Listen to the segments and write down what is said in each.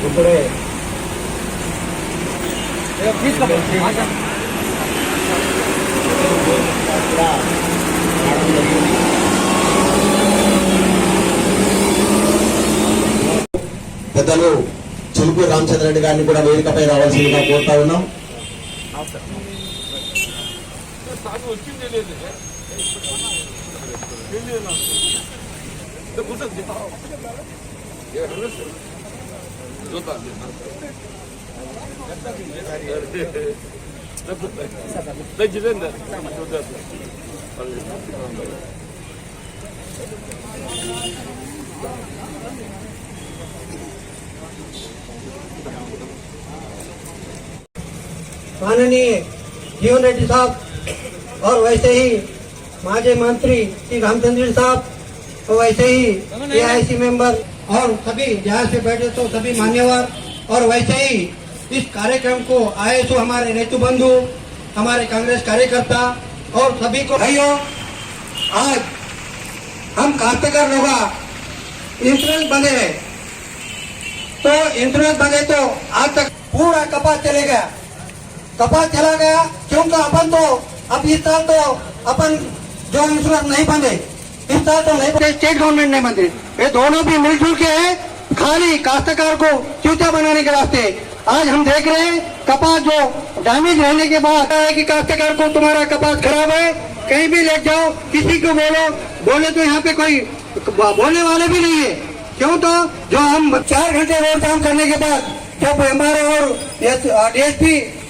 ఇప్పుడే. పెద్దలు చిలుకు రామచంద్రరెడ్డి గారిని కూడా వేదికపై రావాల్సిందిగా కోరుతా ఉన్నాం. జితేందర్ माननीय जीवन रेड्डी साहब और वैसे ही माजी मंत्री श्री रामचंद्र साहब और वैसे ही एआईसी मेंबर और सभी जहाँ से बैठे तो सभी मान्यवर और वैसे ही इस कार्यक्रम को आए तो हमारे नेतु बंधु, हमारे कांग्रेस कार्यकर्ता और सभी को भाइयों, आज हम काश्तकार लोग इंश्योरेंस बने हैं। तो इंश्योरेंस बने तो आज तक पूरा कपास चले गया कपास चला गया। क्योंकि अपन तो अब इस साल तो अपन जो इंश्योरेंस नहीं बंधे, इस साल तो नहीं बंधे। स्टेट गवर्नमेंट नहीं बंधे। ये दोनों भी मिलजुल के हैं, खाली काश्तकार को चूता बनाने के वास्ते आज हम देख रहे हैं, कपास जो डैमेज रहने के बाद आता है कि काश्तकार को तुम्हारा कपास खराब है, कहीं भी ले जाओ, किसी को बोलो। बोले तो यहाँ पे कोई बोलने वाले भी नहीं है। क्यों तो? जो हम चार घंटे रोड काम करने के बाद, जब हमारे और डीएसपी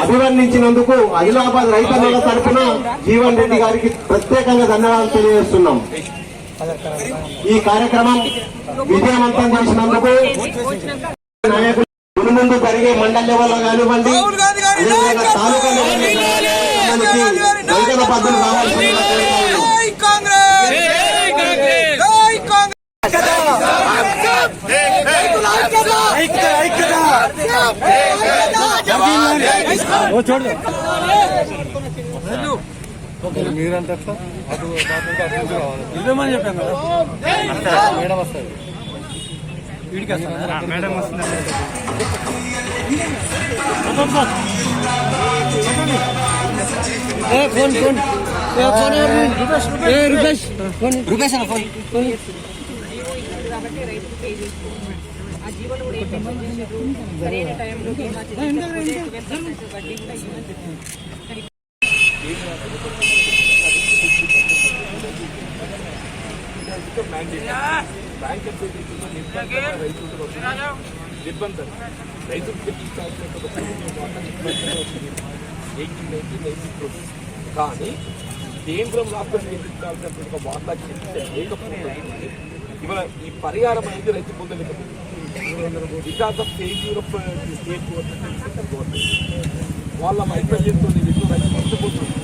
అభివర్ణించినందుకు ఆదిలాబాద్ రైతన్నల తరఫున జీవన్ రెడ్డి గారికి ప్రత్యేకంగా ధన్యవాదాలు తెలియజేస్తున్నాం. ఈ కార్యక్రమం విజయవంతం చేసినందుకు నాయకులు ముందు ముందు జరిగే మండల లెవెల్లో కానివ్వండి తాలూకా లెవెల్లో మనకి రైతుల ఓ కావాల్సిందిగా కోరుతున్నాను. ఇదేమని చెప్పాను కదా మేడం వస్తుంది వీడికి మేడం వస్తుంది phone phone phone Rupesh phone Rupesh phone ఆ జీవోలు కూడా ఏం మెన్షన్ సరైన టైంలో బీమా వడ్డీ కూడా రైతులు ఎయిటీన్ నైన్టీన్ నైన్టీ ప్రోసెస్ కానీ కేంద్రం రాష్ట్రం నిర్మించాల్సినటువంటి ఒక వార్తా లేకపోతే ఇవాళ ఈ పరిహారం అనేది రైతు పొందలేకపోతుంది Because of failure of state government వాళ్ళ వైఫల్యంతో నిధులు రైతు నష్టపోతుంది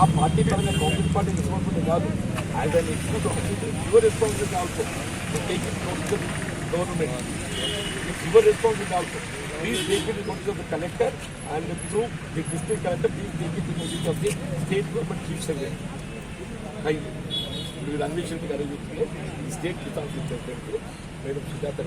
ఆ పార్టీ పరంగా కాంగ్రెస్ పార్టీ రెస్పాన్సిబిలిటీ కాదు as an executive your responsibility also take it government It's your responsibility also. Please take it in notice of the collector and through the district collector, please take it in notice of the state government chief secretary. Thank you. మీరు అన్వేషణ గారు ఈ state Kisan secretary madam Sujata